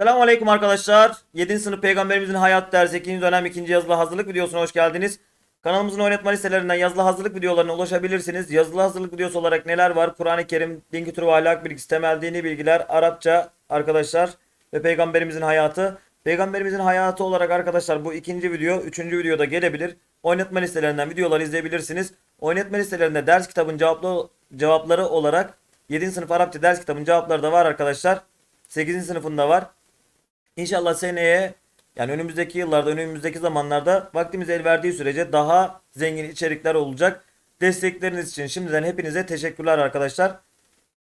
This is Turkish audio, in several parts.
Selamun Aleyküm arkadaşlar. 7. sınıf peygamberimizin hayat dersi 2. dönem 2. yazılı hazırlık videosuna hoş geldiniz. Kanalımızın oynatma listelerinden yazılı hazırlık videolarına ulaşabilirsiniz. Yazılı hazırlık videosu olarak neler var? Kur'an-ı Kerim, din kültürü ve ahlak bilgisi, temel dini bilgiler, Arapça arkadaşlar ve peygamberimizin hayatı. Peygamberimizin hayatı olarak arkadaşlar bu ikinci video, üçüncü videoda gelebilir. Oynatma listelerinden videoları izleyebilirsiniz. Oynatma listelerinde ders kitabın cevaplı, cevapları olarak 7. sınıf Arapça ders kitabın cevapları da var arkadaşlar. 8. sınıfında var. İnşallah seneye yani önümüzdeki yıllarda, önümüzdeki zamanlarda vaktimiz el verdiği sürece daha zengin içerikler olacak. Destekleriniz için şimdiden hepinize teşekkürler arkadaşlar.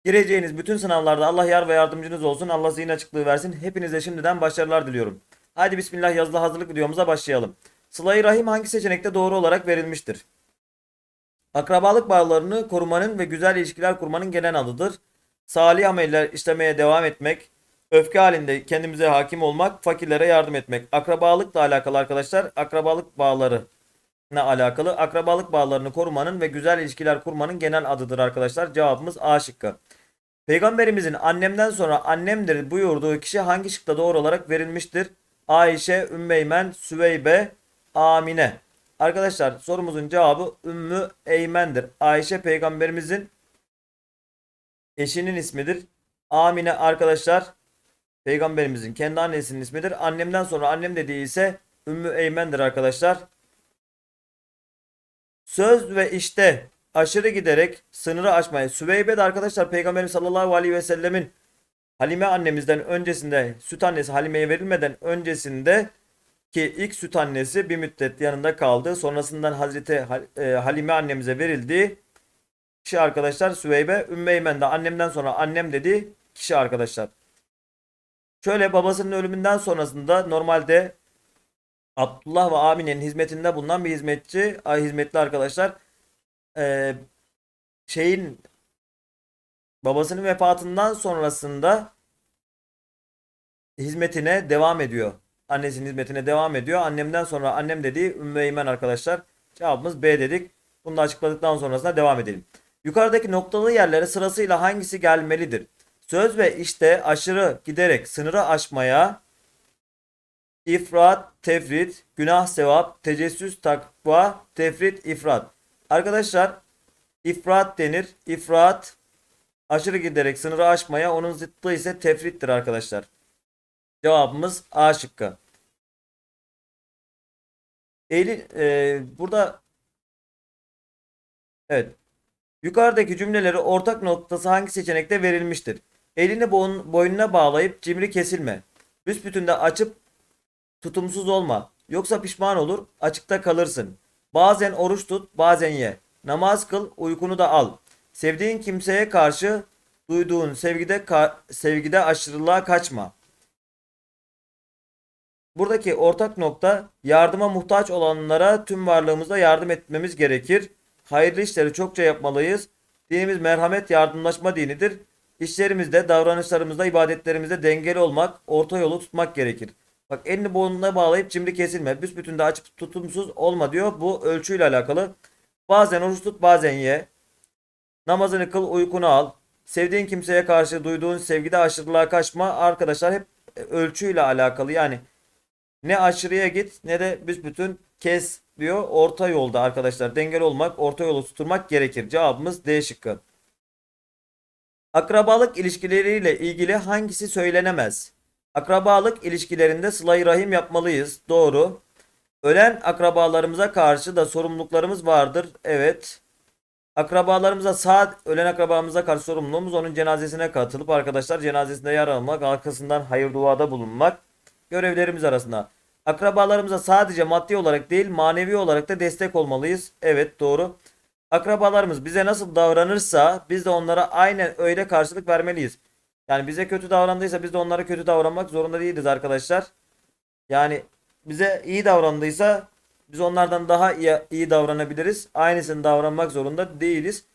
Gireceğiniz bütün sınavlarda Allah yar ve yardımcınız olsun. Allah zihin açıklığı versin. Hepinize şimdiden başarılar diliyorum. Haydi bismillah yazılı hazırlık videomuza başlayalım. Sıla-i Rahim hangi seçenekte doğru olarak verilmiştir? Akrabalık bağlarını korumanın ve güzel ilişkiler kurmanın genel adıdır. Salih ameller işlemeye devam etmek, öfke halinde kendimize hakim olmak, fakirlere yardım etmek. Akrabalıkla alakalı arkadaşlar, akrabalık bağları ne alakalı? Akrabalık bağlarını korumanın ve güzel ilişkiler kurmanın genel adıdır arkadaşlar. Cevabımız A şıkkı. Peygamberimizin annemden sonra annemdir buyurduğu kişi hangi şıkta doğru olarak verilmiştir? Ayşe, Ümmeymen, Süveybe, Amine. Arkadaşlar sorumuzun cevabı Ümmü Eymen'dir. Ayşe peygamberimizin eşinin ismidir. Amine arkadaşlar peygamberimizin kendi annesinin ismidir. Annemden sonra annem dediği ise Ümmü Eymen'dir arkadaşlar. Söz ve işte aşırı giderek sınırı aşmaya. Süveybe de arkadaşlar Peygamberimiz sallallahu aleyhi ve sellemin Halime annemizden öncesinde süt annesi Halime'ye verilmeden öncesinde ki ilk süt annesi bir müddet yanında kaldı. Sonrasından Hazreti e, Halime annemize verildi. Kişi arkadaşlar Süveybe, Ümmeymen de annemden sonra annem dedi kişi arkadaşlar. Şöyle babasının ölümünden sonrasında normalde Abdullah ve Amine'nin hizmetinde bulunan bir hizmetçi, hizmetli arkadaşlar. Ee, şeyin babasının vefatından sonrasında hizmetine devam ediyor. Annesinin hizmetine devam ediyor. Annemden sonra annem dediği Ümmü Eymen arkadaşlar. Cevabımız B dedik. Bunu da açıkladıktan sonrasında devam edelim. Yukarıdaki noktalı yerlere sırasıyla hangisi gelmelidir? Söz ve işte aşırı giderek sınırı aşmaya ifrat, tefrit, günah, sevap, tecessüs, takva, tefrit, ifrat. Arkadaşlar ifrat denir. İfrat aşırı giderek sınırı aşmaya onun zıttı ise tefrittir arkadaşlar. Cevabımız A şıkkı. Eğri, e, burada evet. Yukarıdaki cümleleri ortak noktası hangi seçenekte verilmiştir? Elini boyun, boynuna bağlayıp cimri kesilme. Büsbütün de açıp tutumsuz olma. Yoksa pişman olur, açıkta kalırsın. Bazen oruç tut, bazen ye. Namaz kıl, uykunu da al. Sevdiğin kimseye karşı duyduğun sevgide ka- sevgide aşırılığa kaçma. Buradaki ortak nokta yardıma muhtaç olanlara tüm varlığımızla yardım etmemiz gerekir. Hayırlı işleri çokça yapmalıyız. Dinimiz merhamet yardımlaşma dinidir. İşlerimizde, davranışlarımızda, ibadetlerimizde dengeli olmak, orta yolu tutmak gerekir. Bak elini boynuna bağlayıp cimri kesilme. Büsbütün de açıp tutumsuz olma diyor. Bu ölçüyle alakalı. Bazen oruç tut bazen ye. Namazını kıl uykunu al. Sevdiğin kimseye karşı duyduğun sevgide aşırılığa kaçma. Arkadaşlar hep ölçüyle alakalı. Yani ne aşırıya git ne de büsbütün kes diyor. Orta yolda arkadaşlar dengeli olmak, orta yolu tutturmak gerekir. Cevabımız D şıkkı. Akrabalık ilişkileriyle ilgili hangisi söylenemez? Akrabalık ilişkilerinde sıla rahim yapmalıyız. Doğru. Ölen akrabalarımıza karşı da sorumluluklarımız vardır. Evet. Akrabalarımıza sağ ölen akrabamıza karşı sorumluluğumuz onun cenazesine katılıp arkadaşlar cenazesinde yer almak, arkasından hayır duada bulunmak görevlerimiz arasında. Akrabalarımıza sadece maddi olarak değil manevi olarak da destek olmalıyız. Evet doğru. Akrabalarımız bize nasıl davranırsa biz de onlara aynen öyle karşılık vermeliyiz. Yani bize kötü davrandıysa biz de onlara kötü davranmak zorunda değiliz arkadaşlar. Yani bize iyi davrandıysa biz onlardan daha iyi, iyi davranabiliriz. Aynısını davranmak zorunda değiliz.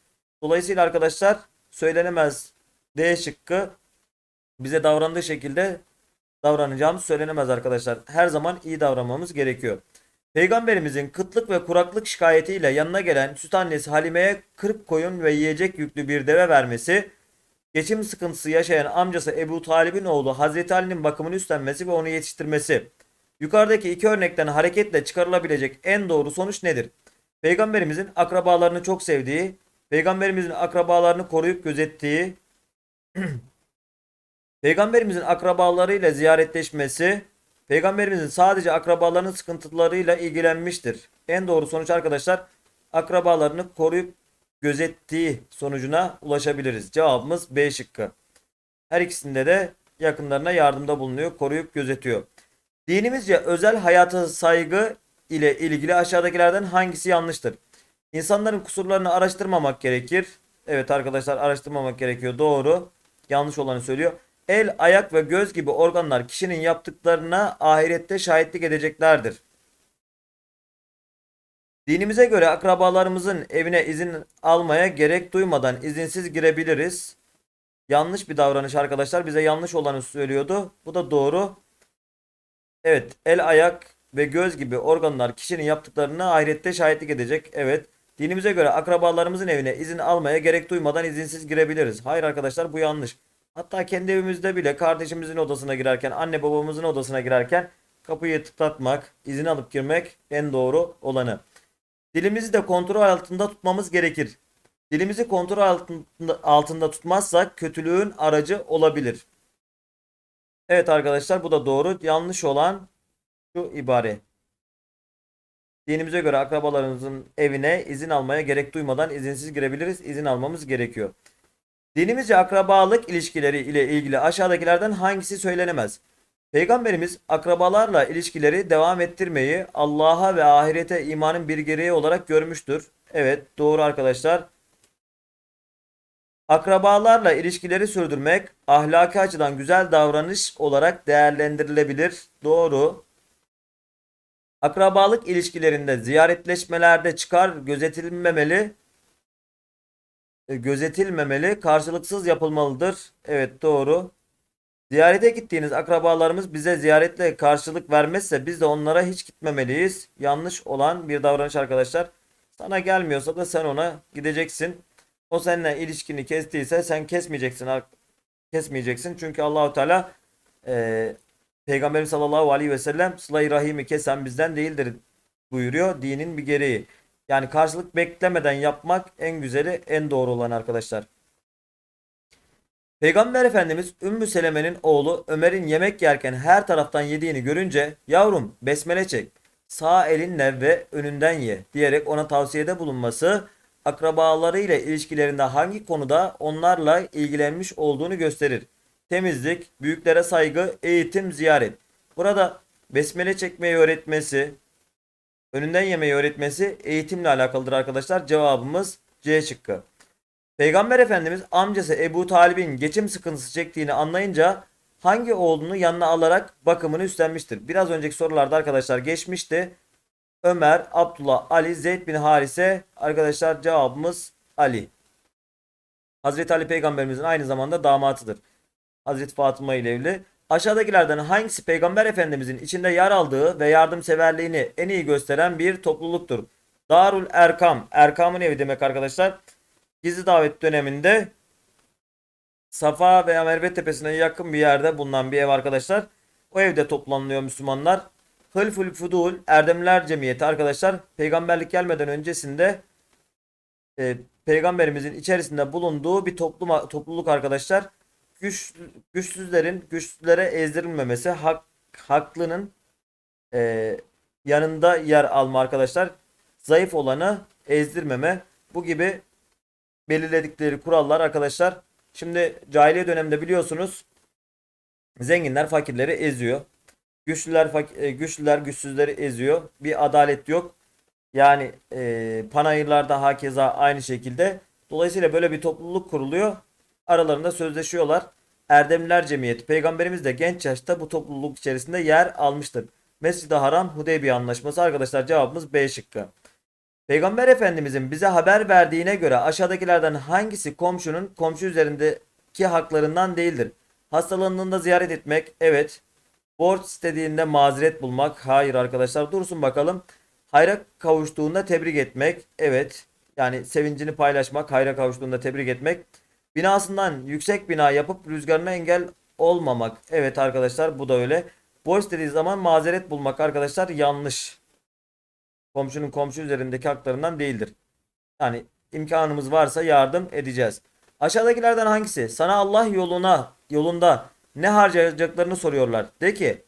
Dolayısıyla arkadaşlar söylenemez D şıkkı bize davrandığı şekilde davranacağımız söylenemez arkadaşlar. Her zaman iyi davranmamız gerekiyor. Peygamberimizin kıtlık ve kuraklık şikayetiyle yanına gelen süt annesi Halime'ye 40 koyun ve yiyecek yüklü bir deve vermesi geçim sıkıntısı yaşayan amcası Ebu Talib'in oğlu Hazreti Ali'nin bakımını üstlenmesi ve onu yetiştirmesi. Yukarıdaki iki örnekten hareketle çıkarılabilecek en doğru sonuç nedir? Peygamberimizin akrabalarını çok sevdiği, Peygamberimizin akrabalarını koruyup gözettiği, Peygamberimizin akrabalarıyla ziyaretleşmesi, Peygamberimizin sadece akrabalarının sıkıntılarıyla ilgilenmiştir. En doğru sonuç arkadaşlar akrabalarını koruyup gözettiği sonucuna ulaşabiliriz. Cevabımız B şıkkı. Her ikisinde de yakınlarına yardımda bulunuyor, koruyup gözetiyor. Dinimizce özel hayata saygı ile ilgili aşağıdakilerden hangisi yanlıştır? İnsanların kusurlarını araştırmamak gerekir. Evet arkadaşlar araştırmamak gerekiyor. Doğru. Yanlış olanı söylüyor. El, ayak ve göz gibi organlar kişinin yaptıklarına ahirette şahitlik edeceklerdir. Dinimize göre akrabalarımızın evine izin almaya gerek duymadan izinsiz girebiliriz. Yanlış bir davranış arkadaşlar. Bize yanlış olanı söylüyordu. Bu da doğru. Evet, el, ayak ve göz gibi organlar kişinin yaptıklarına ahirette şahitlik edecek. Evet. Dinimize göre akrabalarımızın evine izin almaya gerek duymadan izinsiz girebiliriz. Hayır arkadaşlar bu yanlış. Hatta kendi evimizde bile kardeşimizin odasına girerken, anne babamızın odasına girerken kapıyı tıklatmak, izin alıp girmek en doğru olanı. Dilimizi de kontrol altında tutmamız gerekir. Dilimizi kontrol altında, altında tutmazsak kötülüğün aracı olabilir. Evet arkadaşlar bu da doğru. Yanlış olan şu ibare. Dinimize göre akrabalarımızın evine izin almaya gerek duymadan izinsiz girebiliriz. İzin almamız gerekiyor. Dinimizce akrabalık ilişkileri ile ilgili aşağıdakilerden hangisi söylenemez? Peygamberimiz akrabalarla ilişkileri devam ettirmeyi Allah'a ve ahirete imanın bir gereği olarak görmüştür. Evet doğru arkadaşlar. Akrabalarla ilişkileri sürdürmek ahlaki açıdan güzel davranış olarak değerlendirilebilir. Doğru. Akrabalık ilişkilerinde ziyaretleşmelerde çıkar gözetilmemeli gözetilmemeli, karşılıksız yapılmalıdır. Evet doğru. Ziyarete gittiğiniz akrabalarımız bize ziyaretle karşılık vermezse biz de onlara hiç gitmemeliyiz. Yanlış olan bir davranış arkadaşlar. Sana gelmiyorsa da sen ona gideceksin. O seninle ilişkini kestiyse sen kesmeyeceksin. Kesmeyeceksin. Çünkü Allahu Teala e, Peygamberimiz sallallahu aleyhi ve sellem sıla-i rahimi kesen bizden değildir buyuruyor. Dinin bir gereği. Yani karşılık beklemeden yapmak en güzeli, en doğru olan arkadaşlar. Peygamber Efendimiz Ümmü Seleme'nin oğlu Ömer'in yemek yerken her taraftan yediğini görünce yavrum besmele çek sağ elinle ve önünden ye diyerek ona tavsiyede bulunması akrabalarıyla ilişkilerinde hangi konuda onlarla ilgilenmiş olduğunu gösterir. Temizlik, büyüklere saygı, eğitim, ziyaret. Burada besmele çekmeyi öğretmesi, önünden yemeyi öğretmesi eğitimle alakalıdır arkadaşlar. Cevabımız C şıkkı. Peygamber Efendimiz amcası Ebu Talib'in geçim sıkıntısı çektiğini anlayınca hangi oğlunu yanına alarak bakımını üstlenmiştir? Biraz önceki sorularda arkadaşlar geçmişti. Ömer, Abdullah, Ali, Zeyd bin Harise arkadaşlar cevabımız Ali. Hazreti Ali peygamberimizin aynı zamanda damatıdır. Hazreti Fatıma ile evli. Aşağıdakilerden hangisi Peygamber Efendimizin içinde yer aldığı ve yardımseverliğini en iyi gösteren bir topluluktur? Darul Erkam. Erkam'ın evi demek arkadaşlar. Gizli davet döneminde Safa veya Merve Tepesi'ne yakın bir yerde bulunan bir ev arkadaşlar. O evde toplanılıyor Müslümanlar. Hılful Fudul Erdemler Cemiyeti arkadaşlar peygamberlik gelmeden öncesinde e, peygamberimizin içerisinde bulunduğu bir toplum, topluluk arkadaşlar güç, güçsüzlerin güçsüzlere ezdirilmemesi, hak, haklının e, yanında yer alma arkadaşlar. Zayıf olanı ezdirmeme. Bu gibi belirledikleri kurallar arkadaşlar. Şimdi cahiliye döneminde biliyorsunuz zenginler fakirleri eziyor. Güçlüler fak- e, güçlüler güçsüzleri eziyor. Bir adalet yok. Yani e, panayırlarda hakeza aynı şekilde. Dolayısıyla böyle bir topluluk kuruluyor aralarında sözleşiyorlar. Erdemliler Cemiyeti Peygamberimiz de genç yaşta bu topluluk içerisinde yer almıştır. Mescid-i Haram Hudeybiye Anlaşması arkadaşlar cevabımız B şıkkı. Peygamber Efendimizin bize haber verdiğine göre aşağıdakilerden hangisi komşunun komşu üzerindeki haklarından değildir? Hastalandığında ziyaret etmek evet. Borç istediğinde mazeret bulmak hayır arkadaşlar dursun bakalım. Hayra kavuştuğunda tebrik etmek evet. Yani sevincini paylaşmak hayra kavuştuğunda tebrik etmek. Binasından yüksek bina yapıp rüzgarına engel olmamak. Evet arkadaşlar bu da öyle. Borç dediği zaman mazeret bulmak arkadaşlar yanlış. Komşunun komşu üzerindeki haklarından değildir. Yani imkanımız varsa yardım edeceğiz. Aşağıdakilerden hangisi? Sana Allah yoluna yolunda ne harcayacaklarını soruyorlar. De ki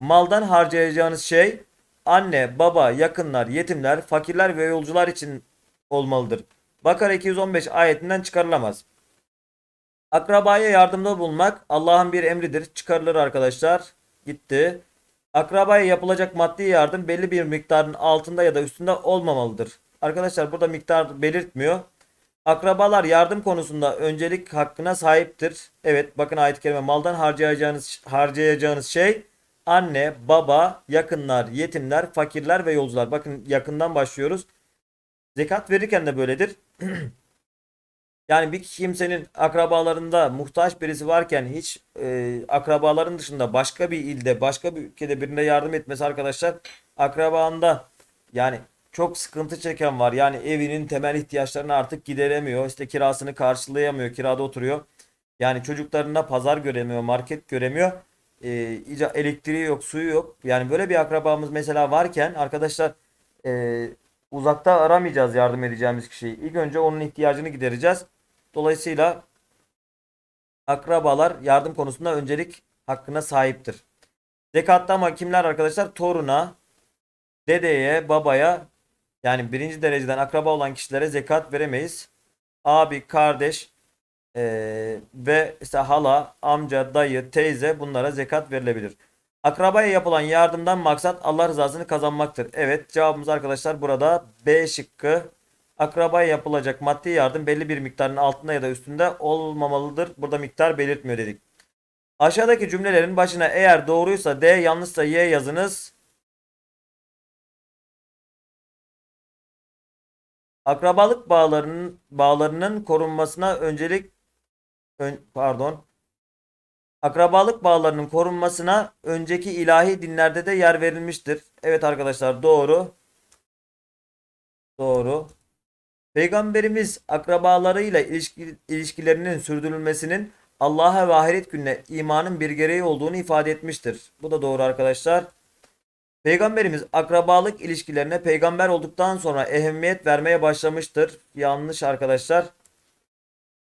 maldan harcayacağınız şey anne, baba, yakınlar, yetimler, fakirler ve yolcular için olmalıdır. Bakara 215 ayetinden çıkarılamaz. Akrabaya yardımda bulunmak Allah'ın bir emridir. Çıkarılır arkadaşlar. Gitti. Akrabaya yapılacak maddi yardım belli bir miktarın altında ya da üstünde olmamalıdır. Arkadaşlar burada miktar belirtmiyor. Akrabalar yardım konusunda öncelik hakkına sahiptir. Evet bakın ayet-i kerime maldan harcayacağınız harcayacağınız şey anne, baba, yakınlar, yetimler, fakirler ve yolcular. Bakın yakından başlıyoruz. Zekat verirken de böyledir. Yani bir kimsenin akrabalarında muhtaç birisi varken hiç e, akrabaların dışında başka bir ilde, başka bir ülkede birine yardım etmesi arkadaşlar akrabanda yani çok sıkıntı çeken var. Yani evinin temel ihtiyaçlarını artık gideremiyor. İşte kirasını karşılayamıyor, kirada oturuyor. Yani çocuklarına pazar göremiyor, market göremiyor. E, elektriği yok, suyu yok. Yani böyle bir akrabamız mesela varken arkadaşlar e, uzakta aramayacağız yardım edeceğimiz kişiyi. İlk önce onun ihtiyacını gidereceğiz. Dolayısıyla akrabalar yardım konusunda öncelik hakkına sahiptir. Zekatta ama kimler arkadaşlar? Toruna, dedeye, babaya yani birinci dereceden akraba olan kişilere zekat veremeyiz. Abi, kardeş eee, ve işte hala, amca, dayı, teyze bunlara zekat verilebilir. Akrabaya yapılan yardımdan maksat Allah rızasını kazanmaktır. Evet cevabımız arkadaşlar burada B şıkkı. Akrabaya yapılacak maddi yardım belli bir miktarın altında ya da üstünde olmamalıdır. Burada miktar belirtmiyor dedik. Aşağıdaki cümlelerin başına eğer doğruysa D yanlışsa Y yazınız. Akrabalık bağlarının bağlarının korunmasına öncelik ön- pardon. Akrabalık bağlarının korunmasına önceki ilahi dinlerde de yer verilmiştir. Evet arkadaşlar doğru. Doğru. Peygamberimiz akrabalarıyla ilişki, ilişkilerinin sürdürülmesinin Allah'a ve ahiret gününe imanın bir gereği olduğunu ifade etmiştir. Bu da doğru arkadaşlar. Peygamberimiz akrabalık ilişkilerine peygamber olduktan sonra ehemmiyet vermeye başlamıştır. Yanlış arkadaşlar.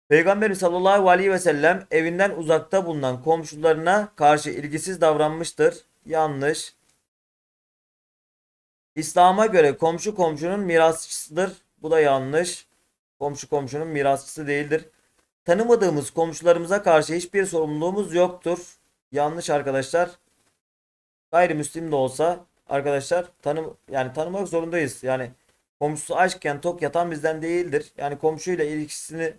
Peygamberimiz sallallahu aleyhi ve sellem evinden uzakta bulunan komşularına karşı ilgisiz davranmıştır. Yanlış. İslam'a göre komşu komşunun mirasçısıdır. Bu da yanlış. Komşu komşunun mirasçısı değildir. Tanımadığımız komşularımıza karşı hiçbir sorumluluğumuz yoktur. Yanlış arkadaşlar. Gayrimüslim de olsa arkadaşlar tanım yani tanımak zorundayız. Yani komşusu açken tok yatan bizden değildir. Yani komşuyla ilişkisini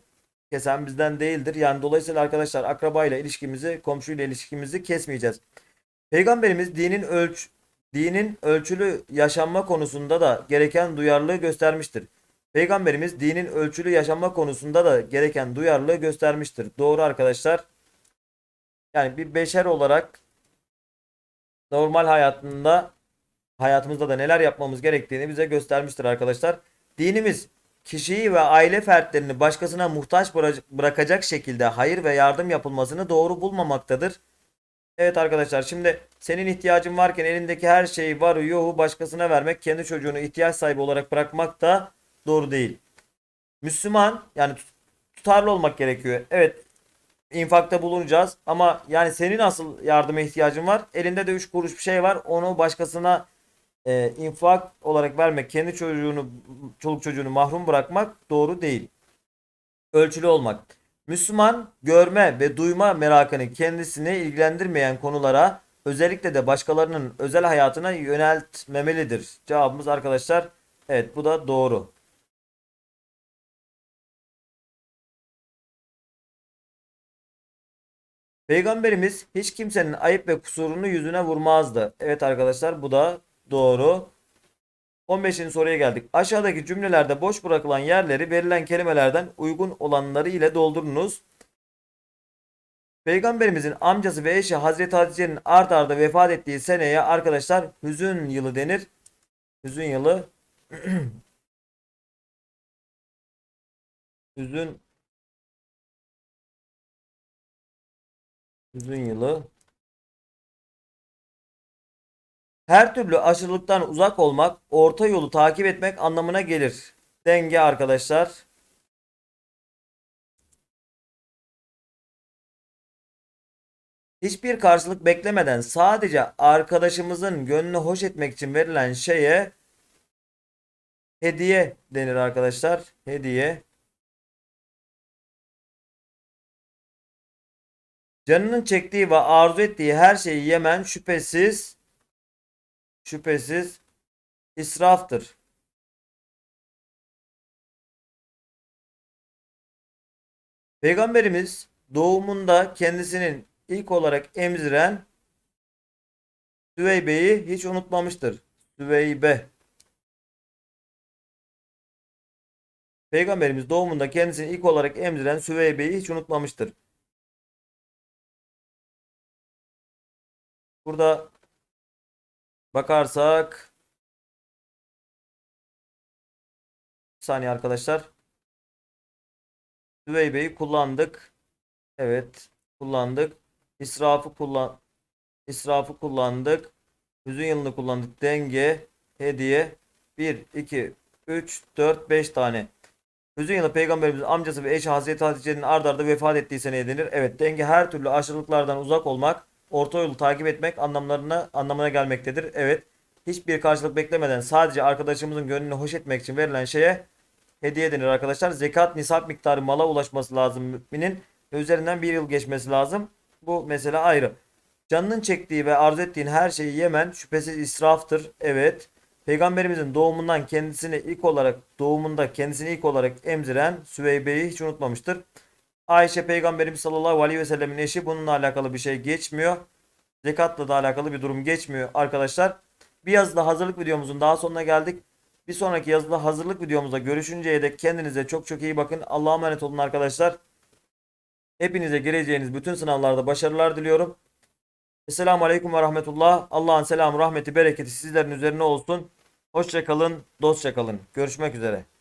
kesen bizden değildir. Yani dolayısıyla arkadaşlar akrabayla ilişkimizi, komşuyla ilişkimizi kesmeyeceğiz. Peygamberimiz dinin ölç dinin ölçülü yaşanma konusunda da gereken duyarlılığı göstermiştir. Peygamberimiz dinin ölçülü yaşanma konusunda da gereken duyarlılığı göstermiştir. Doğru arkadaşlar. Yani bir beşer olarak normal hayatında hayatımızda da neler yapmamız gerektiğini bize göstermiştir arkadaşlar. Dinimiz kişiyi ve aile fertlerini başkasına muhtaç bıra- bırakacak şekilde hayır ve yardım yapılmasını doğru bulmamaktadır. Evet arkadaşlar şimdi senin ihtiyacın varken elindeki her şeyi varı yoğu başkasına vermek kendi çocuğunu ihtiyaç sahibi olarak bırakmak da doğru değil. Müslüman yani tut- tutarlı olmak gerekiyor. Evet infakta bulunacağız ama yani senin asıl yardıma ihtiyacın var. Elinde de 3 kuruş bir şey var. Onu başkasına e, infak olarak vermek, kendi çocuğunu, çoluk çocuğunu mahrum bırakmak doğru değil. Ölçülü olmak. Müslüman görme ve duyma merakını kendisini ilgilendirmeyen konulara özellikle de başkalarının özel hayatına yöneltmemelidir. Cevabımız arkadaşlar evet bu da doğru. Peygamberimiz hiç kimsenin ayıp ve kusurunu yüzüne vurmazdı. Evet arkadaşlar bu da doğru. 15. soruya geldik. Aşağıdaki cümlelerde boş bırakılan yerleri verilen kelimelerden uygun olanları ile doldurunuz. Peygamberimizin amcası ve eşi Hazreti Hatice'nin art arda vefat ettiği seneye arkadaşlar hüzün yılı denir. Hüzün yılı. hüzün Uzun yılı. Her türlü aşırılıktan uzak olmak, orta yolu takip etmek anlamına gelir. Denge arkadaşlar. Hiçbir karşılık beklemeden sadece arkadaşımızın gönlünü hoş etmek için verilen şeye hediye denir arkadaşlar. Hediye. Canının çektiği ve arzu ettiği her şeyi yemen şüphesiz şüphesiz israftır. Peygamberimiz doğumunda kendisinin ilk olarak emziren Süveybe'yi hiç unutmamıştır. Süveybe. Peygamberimiz doğumunda kendisini ilk olarak emziren Süveybe'yi hiç unutmamıştır. Burada bakarsak bir saniye arkadaşlar. Süveybe'yi kullandık. Evet, kullandık. İsrafı kullan İsrafı kullandık. Hüzün yılını kullandık. Denge, hediye 1 2 3 4 5 tane. Hüzün yılı peygamberimizin amcası ve eşi Hazreti Hatice'nin ard arda vefat ettiği seneye denir. Evet, denge her türlü aşırılıklardan uzak olmak, orta yolu takip etmek anlamlarına anlamına gelmektedir. Evet. Hiçbir karşılık beklemeden sadece arkadaşımızın gönlünü hoş etmek için verilen şeye hediye denir arkadaşlar. Zekat nisap miktarı mala ulaşması lazım müminin üzerinden bir yıl geçmesi lazım. Bu mesele ayrı. Canının çektiği ve arzu ettiğin her şeyi yemen şüphesiz israftır. Evet. Peygamberimizin doğumundan kendisini ilk olarak doğumunda kendisini ilk olarak emziren Süveybe'yi hiç unutmamıştır. Ayşe Peygamberimiz sallallahu aleyhi ve sellemin eşi bununla alakalı bir şey geçmiyor. Zekatla da alakalı bir durum geçmiyor arkadaşlar. Bir yazılı hazırlık videomuzun daha sonuna geldik. Bir sonraki yazılı hazırlık videomuzda görüşünceye dek kendinize çok çok iyi bakın. Allah'a emanet olun arkadaşlar. Hepinize gireceğiniz bütün sınavlarda başarılar diliyorum. Esselamu Aleyküm ve Rahmetullah. Allah'ın selamı, rahmeti, bereketi sizlerin üzerine olsun. Hoşçakalın, dostça kalın. Görüşmek üzere.